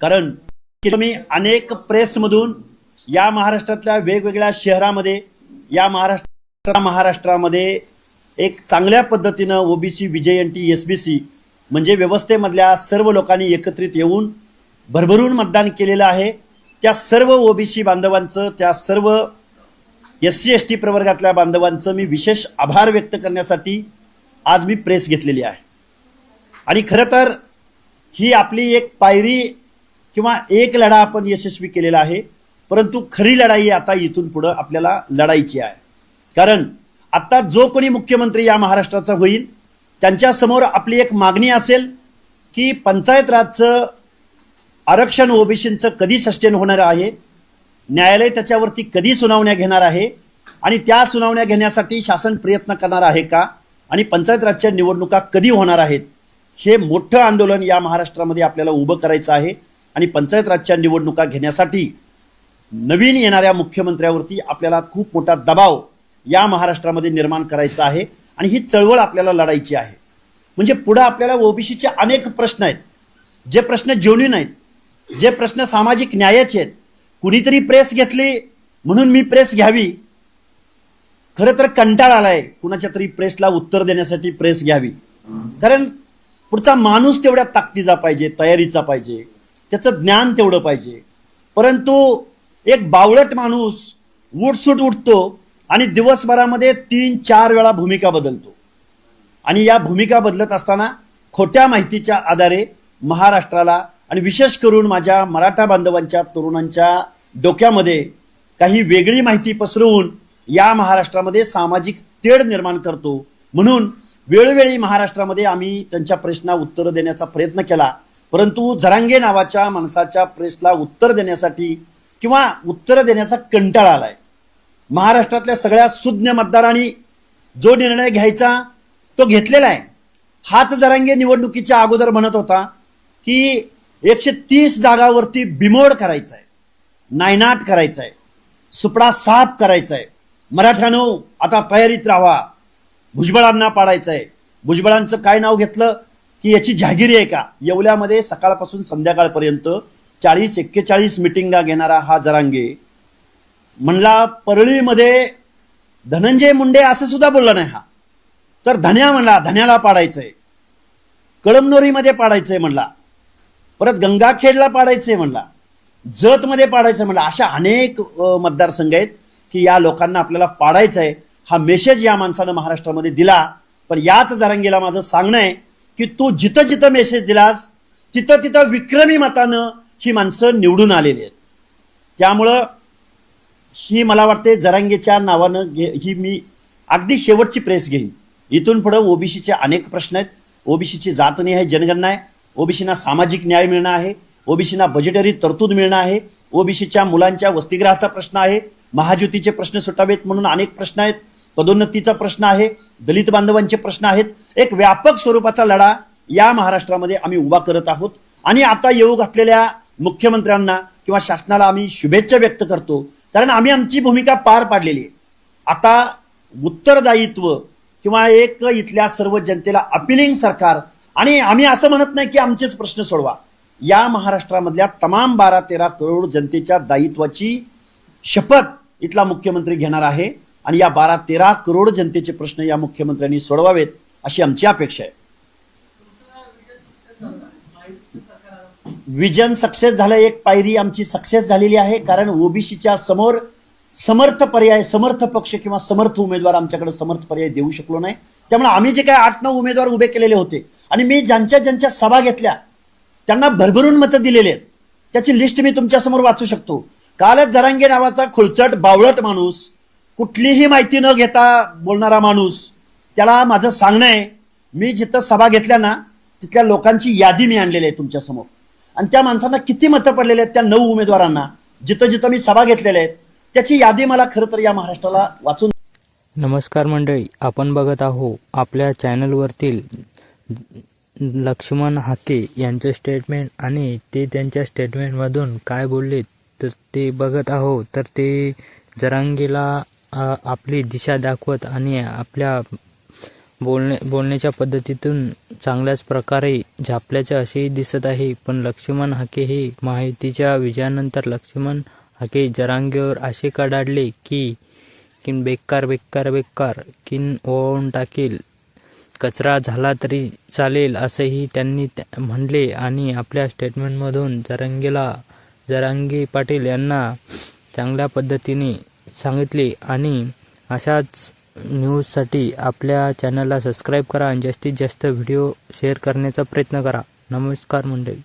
कारण की मी अनेक प्रेसमधून या महाराष्ट्रातल्या वेगवेगळ्या शहरामध्ये या महाराष्ट्र महाराष्ट्रामध्ये एक चांगल्या पद्धतीनं ओबीसी विजयंती एस बी सी म्हणजे व्यवस्थेमधल्या सर्व लोकांनी एकत्रित येऊन भरभरून मतदान केलेलं आहे. त्या सर्व ओबीसी बांधवांचं त्या सर्व एस सी एस टी प्रवर्गातल्या बांधवांचं मी विशेष आभार व्यक्त करण्यासाठी आज मी प्रेस घेतलेली आहे. आणि खरं तर ही आपली एक पायरी किंवा एक लढा आपण यशस्वी केलेला आहे परंतु खरी लढाई आता इथून पुढं आपल्याला लढायची आहे. कारण आता जो कोणी मुख्यमंत्री या महाराष्ट्राचा होईल त्यांच्यासमोर आपली एक मागणी असेल की पंचायत राजचं आरक्षण ओबीसींचं कधी सस्टेन होणार आहे न्यायालय त्याच्यावरती कधी सुनावण्या घेणार आहे आणि त्या सुनावण्या घेण्यासाठी शासन प्रयत्न करणार आहे का आणि पंचायत राजच्या निवडणुका कधी होणार आहेत हे मोठं आंदोलन या महाराष्ट्रामध्ये आपल्याला उभं करायचं आहे. आणि पंचायत राजच्या निवडणुका घेण्यासाठी नवीन येणाऱ्या मुख्यमंत्र्यावरती आपल्याला खूप मोठा दबाव या महाराष्ट्रामध्ये निर्माण करायचा आहे आणि ही चळवळ आपल्याला लढायची आहे. म्हणजे पुढं आपल्याला ओबीसीचे अनेक प्रश्न आहेत. जे प्रश्न जेवणीन आहेत जे प्रश्न सामाजिक न्यायाचे आहेत. कुणीतरी प्रेस घेतली म्हणून मी प्रेस घ्यावी. खरं तर कंटाळ आलाय कुणाच्या तरी प्रेसला उत्तर देण्यासाठी प्रेस घ्यावी. कारण पुढचा माणूस तेवढ्या ताकदीचा पाहिजे तयारीचा पाहिजे. त्याचं ज्ञान तेवढं पाहिजे. परंतु एक बावळट माणूस उठसूट उठतो आणि दिवसभरामध्ये तीन चार वेळा भूमिका बदलतो. आणि या भूमिका बदलत असताना खोट्या माहितीच्या आधारे महाराष्ट्राला आणि विशेष करून माझ्या मराठा बांधवांच्या तरुणांच्या डोक्यामध्ये काही वेगळी माहिती पसरवून या महाराष्ट्रामध्ये सामाजिक तेढ निर्माण करतो. म्हणून वेळोवेळी महाराष्ट्रामध्ये आम्ही त्यांच्या प्रश्ना उत्तरं देण्याचा प्रयत्न केला. परंतु जरांगे नावाच्या माणसाच्या प्रेसला उत्तर देण्यासाठी किंवा उत्तर देण्याचा कंटाळा आलाय. महाराष्ट्रातल्या सगळ्या सुज्ञ मतदारांनी जो निर्णय घ्यायचा तो घेतलेला आहे. हाच जरांगे निवडणुकीच्या अगोदर म्हणत होता की एकशे तीस जागावरती बिमोड करायचा आहे नायनाट करायचा आहे सुपडा साफ करायचा आहे मराठ्यानो आता तयारीत राहा. भुजबळांना पाडायचं आहे भुजबळांचं काय नाव घेतलं? की याची जहागिरी आहे का? येवल्यामध्ये सकाळपासून संध्याकाळपर्यंत चाळीस एक्केचाळीस मिटिंगा घेणारा हा जरांगे. म्हणला परळीमध्ये धनंजय मुंडे असं सुद्धा बोलला नाही हा. तर धन्या म्हणला धन्याला पाडायचंय. कळमनोरीमध्ये पाडायचंय म्हणला. परत गंगाखेडला पाडायचंय म्हणला. जतमध्ये पाडायचं म्हणला. अशा अनेक मतदारसंघ आहेत की या लोकांना आपल्याला पाडायचं आहे हा मेसेज या माणसानं महाराष्ट्रामध्ये दिला. पण याच जरांगीला माझं सांगणं आहे की तू जिथं जिथं मेसेज दिलास तिथं तिथं विक्रमी मतानं ही माणसं निवडून आलेली आहेत. त्यामुळं ही मला वाटते जरांगेच्या नावानं घे ही मी अगदी शेवटची प्रेस घेईन. इथून पुढं ओबीसीचे अनेक प्रश्न आहेत. ओबीसीची आहे जनगणना आहे. ओबीसीना सामाजिक न्याय मिळणं आहे. ओबीसीना बजेटरी तरतूद मिळणं आहे. ओबीसीच्या मुलांच्या वसतिगृहाचा प्रश्न आहे. महाज्योतीचे प्रश्न सुटावेत म्हणून अनेक प्रश्न आहेत. पदोन्नतीचा प्रश्न आहे दलित बांधवांचे प्रश्न आहेत. एक व्यापक स्वरूपाचा लढा या महाराष्ट्रामध्ये आम्ही उभा करत आहोत. आणि आता येऊ घातलेल्या मुख्यमंत्र्यांना किंवा शासनाला आम्ही शुभेच्छा व्यक्त करतो. कारण आम्ही आमची भूमिका पार पाडलेली आहे. आता उत्तरदायित्व किंवा एक इथल्या सर्व जनतेला अपिलिंग सरकार आणि आम्ही असं म्हणत नाही की आमचेच प्रश्न सोडवा. या महाराष्ट्रामधल्या तमाम बारा तेरा करोड जनतेच्या दायित्वाची शपथ इथला मुख्यमंत्री घेणार आहे. आणि या बारा तेरा करोड जनतेचे प्रश्न या मुख्यमंत्र्यांनी सोडवावेत अशी आमची अपेक्षा आहे. विजन सक्सेस झालं एक पायरी आमची सक्सेस झालेली आहे कारण ओबीसीच्या समोर समर्थ पर्याय समर्थ पक्ष किंवा समर्थ उमेदवार आमच्याकडे समर्थ पर्याय देऊ शकलो नाही. त्यामुळे आम्ही जे काय आठ नऊ उमेदवार उभे केलेले होते आणि मी ज्यांच्या ज्यांच्या सभा घेतल्या त्यांना भरभरून मतं दिलेली आहेत. त्याची लिस्ट मी तुमच्यासमोर वाचू शकतो. कालच जरांगे नावाचा खुलचट बावळट माणूस कुठलीही माहिती न घेता बोलणारा माणूस त्याला माझं सांगणं आहे मी जिथं सभा घेतल्या ना तिथल्या लोकांची यादी मी आणलेली आहे तुमच्यासमोर आणि त्या माणसांना किती मतं पडलेले आहेत त्या नऊ उमेदवारांना जिथं जिथं मी सभा घेतलेल्या आहेत त्याची यादी मला खरं तर या महाराष्ट्राला वाचून नमस्कार मंडळी आपण बघत आहो आपल्या चॅनलवरतील लक्ष्मण हाके यांचं स्टेटमेंट आणि ते त्यांच्या स्टेटमेंटमधून काय बोलले तर ते बघत आहो तर ते जरांगीला आपली दिशा दाखवत आणि आपल्या बोलणे बोलण्याच्या पद्धतीतून चांगल्याच प्रकारे झापल्याचे असेही दिसत आहे. पण लक्ष्मण हाके हे माहितीच्या विजयानंतर लक्ष्मण हाके जरांगेवर असे कडाडले की किन बेकार बेकार बेकार किन ओवून टाकेल. कचरा झाला तरी चालेल असंही त्यांनी त्या- म्हणले. आणि आपल्या स्टेटमेंटमधून जरांगेला जरांगी पाटील यांना चांगल्या पद्धतीने सांगितले आणि अशाच न्यूजसाठी आपल्या चॅनलला सबस्क्राईब करा आणि जास्तीत जास्त व्हिडिओ शेअर करण्याचा प्रयत्न करा. नमस्कार मंडळी.